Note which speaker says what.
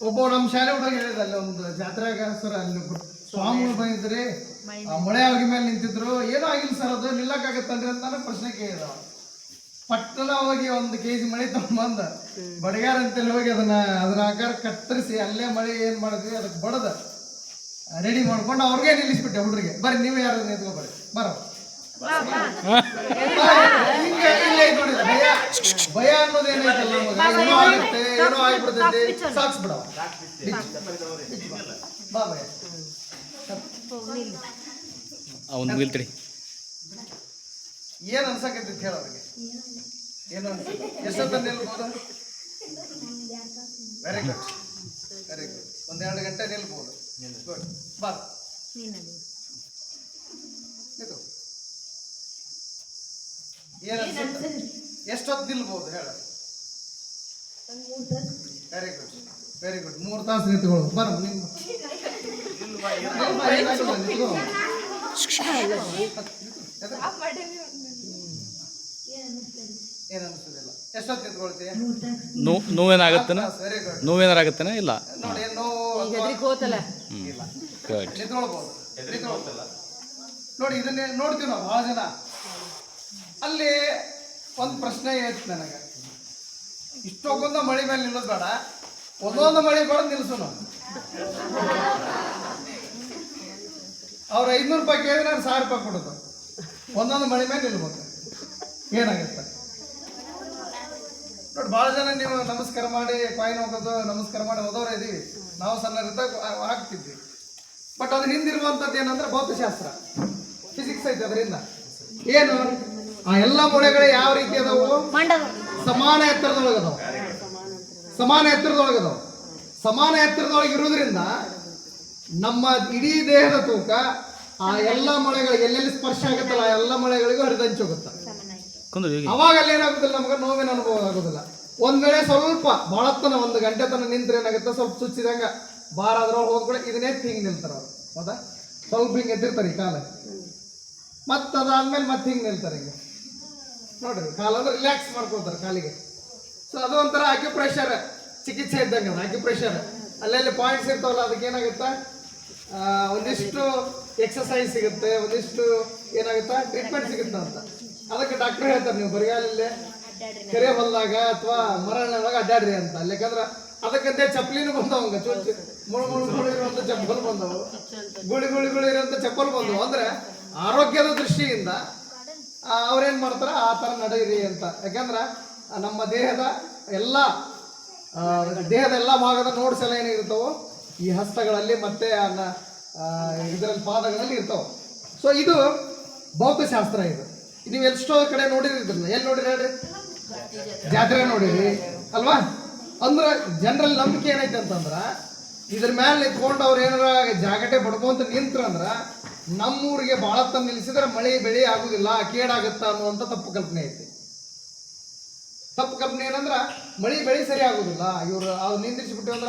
Speaker 1: ಒಬ್ಬ ನಮ್ಮ ಶಾಲೆ ಹುಡುಗ ಹೇಳಿದಲ್ಲ ಒಂದು ಜಾತ್ರೆಗ ಸರ್ ಅಲ್ಲಿ ಸ್ವಾಮಿ ಸ್ವಾಮಿಗಳು ಬಂದಿದ್ರಿ ಆ ಮಳೆ ಆಗಿ ಮೇಲೆ ನಿಂತಿದ್ರು. ಏನೂ ಆಗಿಲ್ಲ ಸರ್ ಅದು ನಿಲ್ಲಕ್ಕಾಗತ್ತಲ್ರಿ ಅಂತ ನಾನು ಪ್ರಶ್ನೆ ಕೇಳಿದ. ಪಟ್ಟಣ ಹೋಗಿ ಒಂದು ಕೆ ಜಿ ಮಳೆ ತಗೊಂಬಂದ ಬಡಗಾರ ಅಂತೇಳಿ ಹೋಗಿ ಅದನ್ನ ಅದನ್ನ ಆಕಾರ ಕತ್ತರಿಸಿ ಅಲ್ಲೇ ಮಳೆ ಏನ್ ಮಾಡಿದ್ವಿ ಅದಕ್ಕೆ ಬಡದ ರೆಡಿ ಮಾಡ್ಕೊಂಡು ಅವ್ರಿಗೆ ನಿಲ್ಲಿಸ್ಬಿಟ್ಟೆ ಹುಡುಗರಿಗೆ ಬರ್ರಿ ನೀವು ಯಾರು ನಿಂತ್ಕೊ ಬರ್ರಿ ಬರೋ ಹಿಂಗ ಇಲ್ಲೇ ನೋಡಿ ಭಯ ಭಯ ಅನ್ನೋದು. ಏನೈತಲ್ಲ ನಮಗ ಏನೋ ಆಗುತ್ತೆ ಏನೋ ಆಗ್ಬಿಡ್ತೈತಿ ಸಾಕ್ಸ್ಬಿಡವ ಬಾ ಭಯ.
Speaker 2: ಅವ್ನು
Speaker 1: ಏನ್ ಅನ್ಸಕೈತಿ ಹೇಳ ಅವ್ರಿಗೆ. ಏನು ಅನ್ಸುತ್ತೆ ಎಷ್ಟೊತ್ತ ನಿಲ್ಬೋದು ವೆರಿ ಗುಡ್ ವೆರಿ ಗುಡ್ ಒಂದೆರಡು ಗಂಟೆ ನಿಲ್ಬೋದು ಗುಡ್ ಬಾ. ಏನ್ ಅನ್ಸುತ್ತೆ? ಎಷ್ಟೊತ್ತು ನಿಲ್ಬೋದು ಹೇಳ. ವೆರಿ ಗುಡ್ ವೆರಿ ಗುಡ್ ಮೂರು ತಾಸು ನಿಂತ್ಕೊಳ್ಳು. ಬರ ನಿಮ್ಮ ಏನು ಅನ್ಸುದಿಲ್ಲ ಎಷ್ಟೊತ್ತು ನಿಂತ್ಕೊಳ್ತೀಯ?
Speaker 2: ನೋವೇನಾಗತ್ತನ? ಇಲ್ಲ?
Speaker 1: ನೋಡಿ ನೋವು ಇಲ್ಲ.
Speaker 2: ಗುಡ್
Speaker 1: ನಿಂತ್ಕೊಳ್ಬೋದು. ನಿಂತ್ಕೊಳ್ತಿಲ್ಲ ನೋಡಿ ಇದನ್ನೇ ನೋಡ್ತೀವಿ ನಾವು ಭಾಳ ಜನ. ಅಲ್ಲಿ ಒಂದು ಪ್ರಶ್ನೆ ಐತಿ ನನಗೆ. ಇಷ್ಟೊಂದ ಮಳೆ ಮೇಲೆ ನಿಲ್ಲೋದು ಬೇಡ. ಒಂದೊಂದು ಮಳೆ ಬೇಡ ನಿಲ್ಲಿಸು ಅವ್ರು ಐದ್ನೂರು ರೂಪಾಯಿ ಕೇಳಿದ್ರೆ ನಾನು ಸಾವಿರ ರೂಪಾಯಿ ಕೊಡೋದು. ಒಂದೊಂದು ಮಳೆ ಮೇಲೆ ನಿಲ್ಬೇಕು ಏನಾಗುತ್ತೆ? ನೋಡಿ, ಭಾಳ ಜನ ನೀವು ನಮಸ್ಕಾರ ಮಾಡಿ ಕಾಯಿನ್ ಹೋಗೋದು, ನಮಸ್ಕಾರ ಮಾಡಿ ಹೋದವ್ರೆ ಇದೀವಿ. ನಾವು ಸಣ್ಣರಿದ್ದಾಗ ಆಗ್ತಿದ್ವಿ. ಬಟ್ ಅದ್ರ ಹಿಂದಿರುವಂಥದ್ದು ಏನಂದ್ರೆ ಭೌತಶಾಸ್ತ್ರ. ಫಿಸಿಕ್ಸ್ ಐತೆ ಅದರಿಂದ. ಏನು? ಆ ಎಲ್ಲ ಮೂಳೆಗಳು ಯಾವ ರೀತಿ ಅದಾವು? ಸಮಾನ ಎತ್ತರದೊಳಗದವು ಅದಾವ. ಸಮಾನ ಎತ್ತರದೊಳಗದವು ಅದಾವ. ಸಮಾನ ಎತ್ತರದೊಳಗೆ ಇರೋದ್ರಿಂದ ನಮ್ಮ ಇಡೀ ದೇಹದ ತೂಕ ಆ ಎಲ್ಲ ಮೊಳೆಗಳಿಗೆ ಎಲ್ಲೆಲ್ಲಿ ಸ್ಪರ್ಶ ಆಗುತ್ತಲ್ಲ ಆ ಎಲ್ಲ ಮೊಳೆಗಳಿಗೂ ಹರಿದಂಚು ಹೋಗುತ್ತೆ.
Speaker 2: ಕುಂದ್ರು
Speaker 1: ಅವಾಗ ಅಲ್ಲಿ ಏನಾಗುದಿಲ್ಲ ನಮ್ಗೆ ನೋವಿನ ಅನುಭವ ಆಗೋದಿಲ್ಲ. ಒಂದ್ ವೇಳೆ ಸ್ವಲ್ಪ ಬಹಳತ್ತನ ಒಂದು ಗಂಟೆ ತನ ನಿಂತ್ರೆ ಏನಾಗುತ್ತೆ? ಸ್ವಲ್ಪ ಸುಚ್ಚಿದಂಗ ಬಾರ ಅದ್ರೊಳಗೆ ಹೋಗ್ಬಿಡ ಇದನ್ನೇ ಹಿಂಗ್ ನಿಲ್ತಾರ ಅವ್ರು. ಹೌದಾ? ಸ್ವಲ್ಪ ಹಿಂಗೆ ಎದ್ದಿರ್ತಾರೆ ಈ ಕಾಲ. ಮತ್ತದಾದ್ಮೇಲೆ ಮತ್ತೆ ಹಿಂಗ್ ನಿಲ್ತಾರೆ ಹಿಂಗೆ. ನೋಡ್ರಿ, ಕಾಲ ಅಂದ್ರೆ ರಿಲ್ಯಾಕ್ಸ್ ಮಾಡ್ಕೊಳ್ತಾರೆ ಕಾಲಿಗೆ. ಸೊ ಅದು ಒಂಥರ ಅಕ್ಯುಪ್ರೆಷರ್ ಚಿಕಿತ್ಸೆ ಇದ್ದಂಗೆ ಅದು ಅಕ್ಯುಪ್ರೆಷರ್ ಅಲ್ಲೆಲ್ಲಿ ಪಾಯಿಂಟ್ಸ್ ಇರ್ತಾವಲ್ಲ, ಅದಕ್ಕೆ ಏನಾಗುತ್ತೆ? ಒಂದಿಷ್ಟು ಎಕ್ಸಸೈಸ್ ಸಿಗುತ್ತೆ, ಒಂದಿಷ್ಟು ಏನಾಗುತ್ತೆ? ಟ್ರೀಟ್ಮೆಂಟ್ ಸಿಗುತ್ತೆ ಅಂತ. ಅದಕ್ಕೆ ಡಾಕ್ಟರ್ ಹೇಳ್ತಾರೆ, ನೀವು ಬರಿಗಾಲಲ್ಲೇ ಕೆರೆ ಬಂದಾಗ ಅಥವಾ ಮರಳಿನೊಳಗೆ ಅಡ್ಡಾಡ್ರಿ ಅಂತ. ಯಾಕಂದ್ರೆ ಅದಕ್ಕಂತೆ ಚಪ್ಪಲಿನೂ ಬಂದವಂಗ ಚೂ ಮುಳು ಮುಳು ಮುಳು ಇರುವಂಥ ಚಪ್ಪಲ್ ಬಂದವು. ಗುಳಿ ಗುಳಿ ಗುಳಿ ಇರುವಂಥ ಚಪ್ಪಲ್ ಬಂದವು. ಅಂದ್ರೆ ಆರೋಗ್ಯದ ದೃಷ್ಟಿಯಿಂದ ಅವ್ರೇನ್ ಮಾಡ್ತಾರೆ? ಆ ಥರ ನಡೆಯಿರಿ ಅಂತ. ಯಾಕಂದ್ರೆ, ನಮ್ಮ ದೇಹದ ಎಲ್ಲ ದೇಹದ ಎಲ್ಲ ಭಾಗದ ನೋಡ್ಸ್ ಎಲ್ಲ ಏನಿರ್ತಾವೋ, ಈ ಹಸ್ತಗಳಲ್ಲಿ ಮತ್ತೆ ಇದರಲ್ಲಿ ಪಾದಗಳಲ್ಲಿ ಇರ್ತಾವ. ಸೊ ಇದು ಭೌತಶಾಸ್ತ್ರ ಇದು. ನೀವು ಎಷ್ಟೋ ಕಡೆ ನೋಡಿರಿದ್ರಲ್ಲ ಎಲ್ಲಿ ನೋಡಿರಿ ಹೇಳ್ರಿ? ಜಾತ್ರೆ ನೋಡಿರಿ. ಅಲ್ವಾ? ಅಂದ್ರೆ ಜನರಲ್ ನಂಬಿಕೆ ಏನೈತೆ ಅಂತಂದ್ರೆ, ಇದ್ರ ಮೇಲೆ ನಿಂತ್ಕೊಂಡು ಅವ್ರು ಏನಾರ ಜಾಗಟೆ ಪಡ್ಕೊಂತ ನಿಂತ್ರ ಅಂದ್ರ ನಮ್ಮೂರಿಗೆ ಬಹಳ ತಂದು ನಿಲ್ಲಿಸಿದ್ರೆ ಮಳೆ ಬೆಳೆ ಆಗುದಿಲ್ಲ ಕೇಡಾಗುತ್ತ ಅನ್ನುವಂಥ ತಪ್ಪು ಕಲ್ಪನೆ ಐತಿ. ತಪ್ಪು ಕಲ್ಪನೆ ಏನಂದ್ರ ಮಳೆ ಬೆಳೆ ಸರಿ ಆಗುದಿಲ್ಲ ಇವ್ರು ಅವ್ರು ನಿಂದಿರಿಸ್ಬಿಟ್ಟು ಅಂದ್ರೆ